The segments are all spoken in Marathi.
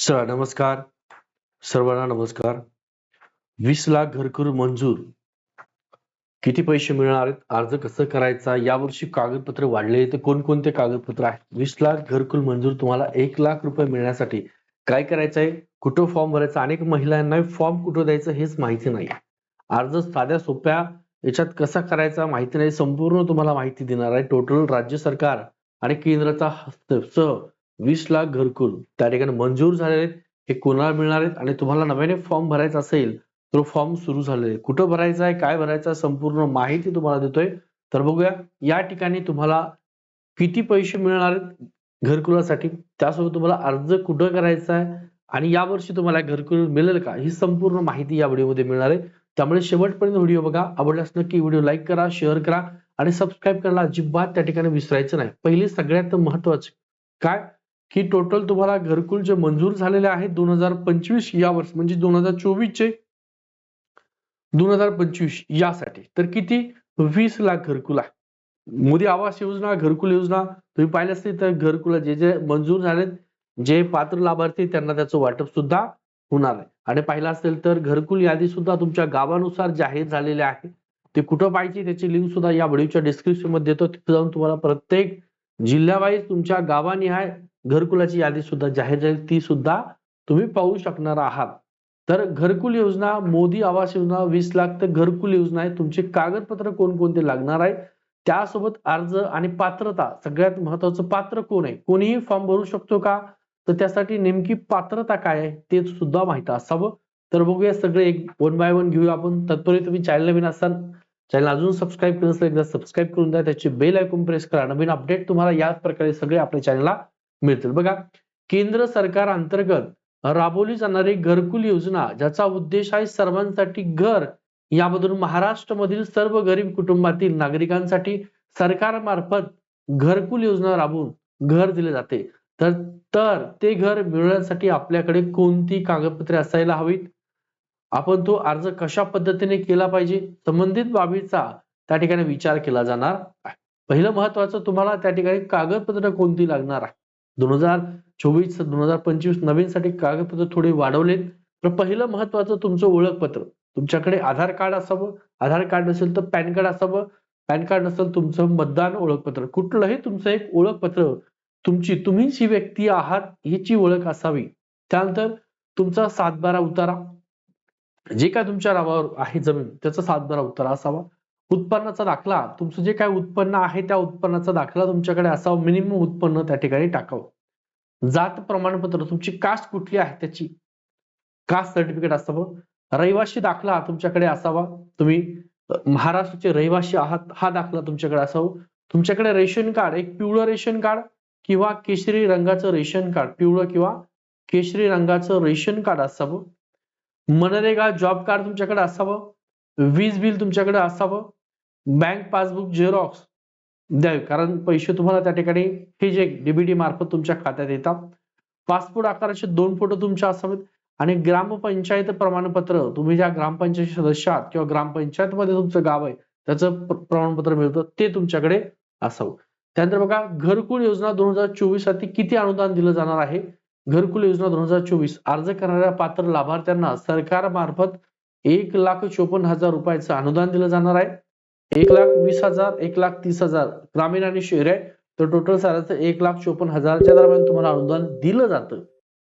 सर नमस्कार. सर्वांना नमस्कार. वीस लाख घरकुल मंजूर. किती पैसे मिळणार आहेत? अर्ज कसं करायचा? यावर्षी कागदपत्र वाढले तर कोणकोणते कागदपत्र आहेत? वीस लाख घरकुल मंजूर तुम्हाला एक लाख रुपये मिळण्यासाठी काय करायचं आहे? कुठं फॉर्म भरायचा? अनेक महिलांना फॉर्म कुठं द्यायचं हेच माहिती नाही. अर्ज साध्या सोप्या याच्यात कसा करायचा माहिती नाही. संपूर्ण तुम्हाला माहिती देणार आहे. टोटल राज्य सरकार आणि केंद्राचा हस्तक्षेप. वीस लाख घरकुल त्या ठिकाणी मंजूर झालेले आहेत हे कोणाला मिळणार आहेत? आणि तुम्हाला नव्याने फॉर्म भरायचा असेल तर फॉर्म सुरू झालेले कुठं भरायचा आहे काय भरायचं संपूर्ण माहिती तुम्हाला देतोय. तर बघूया या ठिकाणी तुम्हाला किती पैसे मिळणार आहेत घरकुलासाठी? त्यासोबत तुम्हाला अर्ज कुठं करायचा आहे? आणि यावर्षी तुम्हाला घरकुल मिळेल का? ही संपूर्ण माहिती या व्हिडिओमध्ये मिळणार आहे. त्यामुळे शेवटपर्यंत व्हिडिओ बघा. आवडल्यास नक्की व्हिडिओ लाईक करा शेअर करा आणि सबस्क्राईब करायला अजिबात त्या ठिकाणी विसरायचं नाही. पहिली सगळ्यात महत्वाची काय? की टोटल तुम्हाला घरकुल जे मंजूर झालेले आहेत दोन हजार पंचवीस या वर्ष म्हणजे दोन हजार चोवीसचे दोन हजार पंचवीस यासाठी. तर किती? वीस लाख घरकुल आहे. मोदी आवास योजना घरकुल योजना तुम्ही पाहिलं असतील तर घरकुल जे जे मंजूर झालेत जे पात्र लाभार्थी त्यांना त्याचं वाटप सुद्धा होणार आहे. आणि पाहिलं असेल तर घरकुल यादी सुद्धा तुमच्या गावानुसार जाहीर झालेले आहे. ते कुठं पाहिजे त्याची लिंक सुद्धा या व्हिडिओच्या डिस्क्रिप्शनमध्ये देतो. तिथे जाऊन तुम्हाला प्रत्येक जिल्ह्यावाईज तुमच्या गावानिहाय घरकुलाची यादी सुद्धा जाहीर झाली ती सुद्धा तुम्ही पाहू शकणार आहात. तर घरकुल योजना मोदी आवास योजना वीस लाख तर घरकुल योजना आहे. तुमचे कागदपत्र कोणकोणते लागणार आहे त्यासोबत अर्ज आणि पात्रता सगळ्यात महत्वाचं पात्र कोण आहे? कोणीही फॉर्म भरू शकतो का? तर त्यासाठी नेमकी पात्रता काय आहे? ते सुद्धा माहीत असावं. तर बघूया सगळे एक वन बाय वन घेऊया आपण. तत्पूर्वी तुम्ही चॅनल नवीन असाल चॅनल अजून सबस्क्राईब केलं एकदा सबस्क्राईब करून द्या. त्याची बेल ऐकून प्रेस करा. नवीन अपडेट तुम्हाला याच प्रकारे सगळे आपल्या चॅनलला मिळतील. बघा केंद्र सरकार अंतर्गत राबवली जाणारी घरकुल योजना ज्याचा उद्देश आहे सर्वांसाठी घर यामधून महाराष्ट्रामधील सर्व गरीब कुटुंबातील नागरिकांसाठी सरकारमार्फत घरकुल योजना राबवून घर दिले जाते. तर तर ते घर मिळवण्यासाठी आपल्याकडे कोणती कागदपत्रे असायला हवीत? आपण तो अर्ज कशा पद्धतीने केला पाहिजे? संबंधित बाबीचा त्या ठिकाणी विचार केला जाणार आहे. पहिलं महत्वाचं तुम्हाला त्या ठिकाणी कागदपत्र कोणती लागणार आहे? दोन हजार चोवीस दोन हजार पंचवीस नवीन साठी कागदपत्र थोडे वाढवलेत. तर पहिलं महत्वाचं तुमचं ओळखपत्र. तुमच्याकडे आधार कार्ड असावं. आधार कार्ड नसेल तर पॅन कार्ड असावं. पॅन कार्ड नसेल तुमचं मतदान ओळखपत्र. कुठलंही तुमचं एक ओळखपत्र तुमची तुम्हीच ही व्यक्ती आहात ह्याची ओळख असावी. त्यानंतर तुमचा सातबारा उतारा. जे काय तुमच्या नावावर आहे जमीन त्याचा सातबारा उतारा असावा. उत्पन्नाचा दाखला. तुमचं जे काय उत्पन्न आहे त्या उत्पन्नाचा दाखला तुमच्याकडे असावं. मिनिमम उत्पन्न त्या ठिकाणी टाकावं. जात प्रमाणपत्र तुमची कास्ट कुठली आहे त्याची? कास्ट सर्टिफिकेट असावं. रहिवाशी दाखला तुमच्याकडे असावा. तुम्ही महाराष्ट्राचे रहिवासी आहात हा दाखला तुमच्याकडे असावं. तुमच्याकडे रेशन कार्ड एक पिवळं रेशन कार्ड किंवा केशरी रंगाचं रेशन कार्ड पिवळं किंवा केशरी रंगाचं रेशन कार्ड असावं. मनरेगा जॉब कार्ड तुमच्याकडे असावं. वीज बिल तुमच्याकडे असावं. बँक पासबुक झेरॉक्स द्यावे. कारण पैसे तुम्हाला त्या ठिकाणी हे जे डीबीटी मार्फत तुमच्या खात्यात येतात. पासपोर्ट आकाराचे दोन फोटो तुमच्या असावेत. आणि ग्रामपंचायत प्रमाणपत्र. तुम्ही ज्या ग्रामपंचायत सदस्य आहात किंवा ग्रामपंचायत मध्ये तुमचं गाव आहे त्याचं प्रमाणपत्र मिळतं ते तुमच्याकडे असावं. त्यानंतर बघा घरकुल योजना दोन हजार चोवीससाठी किती अनुदान दिलं जाणार आहे? घरकुल योजना दोन हजार चोवीस. अर्ज करणाऱ्या पात्र लाभार्थ्यांना सरकारमार्फत एक लाख चोपन्न हजार रुपयाचं अनुदान दिलं जाणार आहे. एक लाख वीस हजार एक लाख तीस हजार ग्रामीण आणि शहर आहे. तर टोटल साधारण एक लाख चोपन्न हजारच्या दरम्यान तुम्हाला अनुदान दिलं जातं.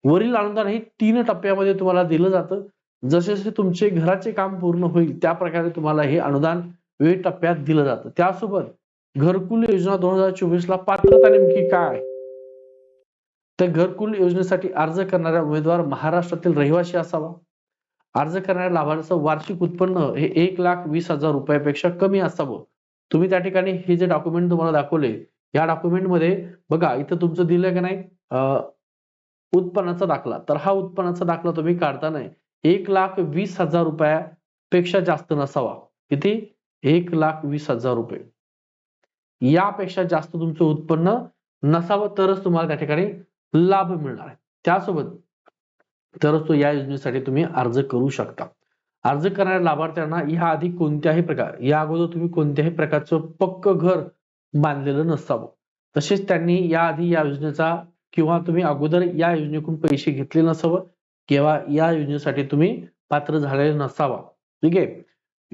वरील अनुदान हे तीन टप्प्यामध्ये तुम्हाला दिलं जातं. जसे जसे तुमचे घराचे काम पूर्ण होईल त्या प्रकारे तुम्हाला हे अनुदान विविध टप्प्यात दिलं जातं. त्यासोबत घरकुल योजना दोन हजार चोवीस ला पात्रता नेमकी काय? तर घरकुल योजनेसाठी अर्ज करणाऱ्या उमेदवार महाराष्ट्रातील रहिवासी असावा. अर्ज करणाऱ्या लाभार्थ्याचं वार्षिक उत्पन्न हे एक लाख वीस हजार रुपयापेक्षा कमी असावं. तुम्ही त्या ठिकाणी हे जे डॉक्युमेंट तुम्हाला दाखवले या डॉक्युमेंटमध्ये बघा इथं तुमचं दिलं का नाही? उत्पन्नाचा दाखला. तर हा उत्पन्नाचा दाखला तुम्ही काढता नाही. एक लाख वीस हजार रुपयापेक्षा जास्त नसावा. किती? एक लाख वीस हजार रुपये. यापेक्षा जास्त तुमचं उत्पन्न नसावं तरच तुम्हाला त्या ठिकाणी लाभ मिळणार आहे. त्यासोबत तरच तो या योजनेसाठी तुम्ही अर्ज करू शकता. अर्ज करणाऱ्या लाभार्थ्यांना या आधी कोणत्याही प्रकार या अगोदर तुम्ही कोणत्याही प्रकारचं पक्क घर बांधलेलं नसावं. तसेच त्यांनी या आधी या योजनेचा किंवा तुम्ही अगोदर या योजनेकडून पैसे घेतले नसावं किंवा या योजनेसाठी तुम्ही पात्र झालेले नसावा. ठीक आहे?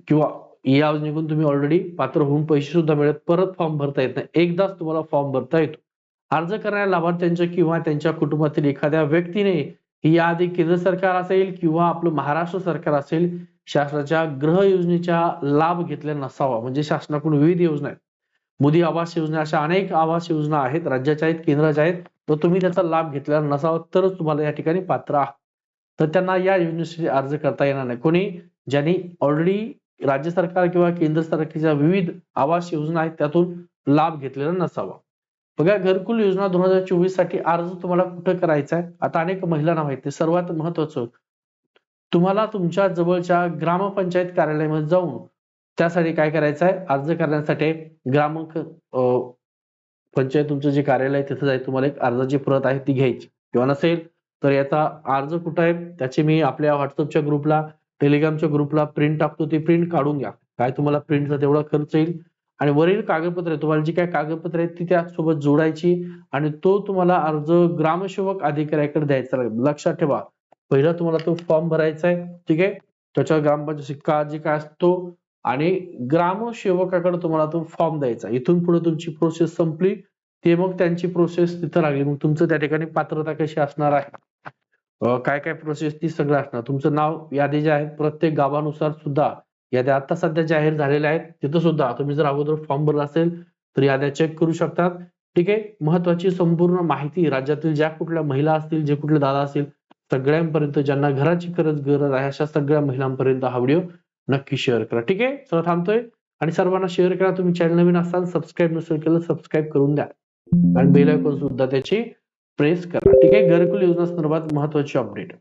किंवा या योजनेकडून तुम्ही ऑलरेडी पात्र होऊन पैसे सुद्धा मिळत परत फॉर्म भरता येत नाही. एकदाच तुम्हाला फॉर्म भरता येतो. अर्ज करणाऱ्या लाभार्थ्यांच्या किंवा त्यांच्या कुटुंबातील एखाद्या व्यक्तीने याआधी केंद्र सरकार असेल किंवा आपलं महाराष्ट्र सरकार असेल शासनाच्या गृह योजनेचा लाभ घेतलेला नसावा. म्हणजे शासनाकडून विविध योजना आहेत. मोदी आवास योजना अशा अनेक आवास योजना आहेत राज्याच्या आहेत केंद्राच्या आहेत. तर तुम्ही त्याचा लाभ घेतलेला नसावा तरच तुम्हाला या ठिकाणी पात्र आहात. तर त्यांना या योजनेसाठी अर्ज करता येणार नाही. कोणी? ज्यांनी ऑलरेडी राज्य सरकार किंवा केंद्र सरकारच्या विविध आवास योजना आहेत त्यातून लाभ घेतलेला नसावा. बघा घरकुल योजना दोन हजार चोवीससाठी अर्ज तुम्हाला कुठं करायचा आहे? आता अनेक महिलांना माहिती सर्वात महत्वाचं तुम्हाला तुमच्या जवळच्या ग्रामपंचायत कार्यालयामध्ये जाऊन त्यासाठी काय करायचं आहे? अर्ज करण्यासाठी ग्राम पंचायत तुमचं जे कार्यालय आहे तिथं जायचं तुम्हाला एक अर्जाची प्रत आहे ती घ्यायची. किंवा नसेल तर याचा अर्ज कुठं आहे? त्याची मी आपल्या व्हॉट्सअपच्या ग्रुपला टेलिग्रामच्या ग्रुपला प्रिंट टाकतो ती प्रिंट काढून घ्या. काय तुम्हाला प्रिंटचा तेवढा खर्च येईल आणि वरील कागदपत्रे तुम्हाला जी काय कागदपत्रे आहेत ती त्यासोबत जोडायची आणि तो तुम्हाला अर्ज ग्रामसेवक अधिकाऱ्याकडे द्यायचा लागेल. लक्षात ठेवा. पहिला तुम्हाला तो फॉर्म भरायचा आहे. ठीक आहे? त्याच्यावर ग्रामपंचायत शिक्का जे काय असतो आणि ग्रामसेवकाकडे तुम्हाला तो फॉर्म द्यायचा इथून पुढे तुमची प्रोसेस संपली. ते मग त्यांची प्रोसेस तिथं लागली. मग तुमचं त्या ठिकाणी पात्रता कशी असणार आहे? काय काय प्रोसेस ती सगळं असणार. तुमचं नाव यादी जे आहे प्रत्येक गावानुसार सुद्धा याद्या आता सध्या जाहीर झालेल्या आहेत. तिथं सुद्धा तुम्ही जर अगोदर फॉर्म भरला असेल तर याद्या चेक करू शकतात. ठीक आहे? महत्वाची संपूर्ण माहिती राज्यातील ज्या कुठल्या महिला असतील जे कुठले दादा असतील सगळ्यांपर्यंत ज्यांना घराची खरंच गरज आहे अशा सगळ्या महिलांपर्यंत हा व्हिडिओ नक्की शेअर करा. ठीक आहे? चला थांबतोय. आणि सर्वांना शेअर करा. तुम्ही चॅनल नवीन असाल सबस्क्राईब नसेल केलं सबस्क्राईब करून द्या. आणि बेल आयकॉन सुद्धा त्याची प्रेस करा. ठीक आहे? घरकुल योजना संदर्भात महत्वाची अपडेट